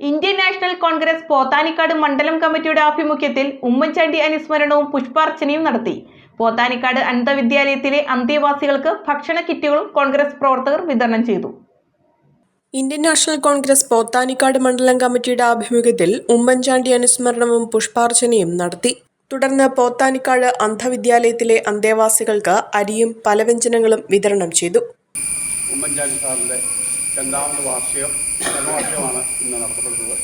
Indian national Congress Pothanikkad മണ്ഡലം കമ്മിറ്റിയുടെ ആഭിമുഖ്യത്തിൽ ഉമ്മൻചാണ്ടി അനുസ്മരണവും പുഷ്പാർച്ചനയും നടത്തി. പോത്താനിക്കാട് അന്ധവിദ്യാലയത്തിലെ അന്തേവാസികൾക്ക് ഭക്ഷണ കിറ്റുകളും കോൺഗ്രസ് പ്രവർത്തകർ വിതരണം ചെയ്തു. ഇന്ത്യൻ നാഷണൽ കോൺഗ്രസ് പോത്താനിക്കാട് മണ്ഡലം കമ്മിറ്റിയുടെ ആഭിമുഖ്യത്തിൽ ഉമ്മൻചാണ്ടി അനുസ്മരണവും പുഷ്പാർച്ചനയും നടത്തി. തുടർന്ന് പോത്താനിക്കാട് അന്ധവിദ്യാലയത്തിലെ അന്തേവാസികൾക്ക് അരിയും പലവ്യഞ്ജനങ്ങളും വിതരണം ചെയ്തു. ഉമ്മൻചാണ്ടി സാറിന്റെ രണ്ടാമത് വാർഷികം ജന്മവാർഷികമാണ് ഇന്ന് നടത്തപ്പെടുന്നത്.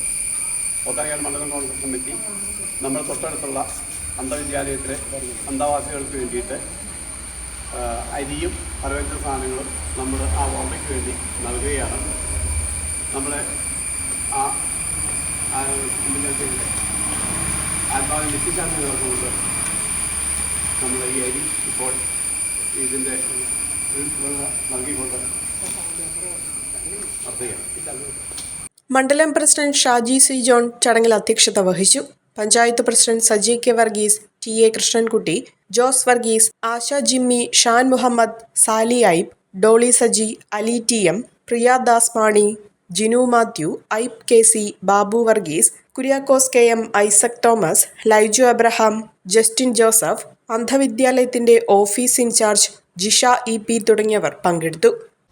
പോത്താനിക്കാട് മണ്ഡലം കോൺഗ്രസ് കമ്മിറ്റി നമ്മുടെ തൊട്ടടുത്തുള്ള അന്ധവിദ്യാലയത്തിലെ അന്തവാസികൾക്ക് വേണ്ടിയിട്ട് അരിയും പലവ്യഞ്ജന സാധനങ്ങളും നമ്മൾ ആ ഓർമ്മയ്ക്ക് വേണ്ടി നൽകുകയാണ്. നമ്മുടെ ആ ആത്മാവിനെ നടന്നുകൊണ്ട് നേർന്നുകൊണ്ട് നമ്മൾ ഈ അരി ഇപ്പോൾ ഇതിന്റെ നൽകിക്കൊണ്ട് മണ്ഡലം പ്രസിഡന്റ് ഷാജി സി ജോൺ ചടങ്ങിൽ അധ്യക്ഷത വഹിച്ചു. Panchayat president Saji K Varghese T A Krishnankutty Jose Varghese Asha Jimmy Shan Muhammad Sali ഐബ് Dolly Saji Ali T M Priya Das Mani Jinu Mathew ഐബ് K C Babu Varghese Kuriakose K M Isaac Thomas Laiju Abraham Justin Joseph അന്ധവിദ്യാലയത്തിന്റെ office in charge Jisha E P തുടങ്ങിയവർ പങ്കെടുത്തു.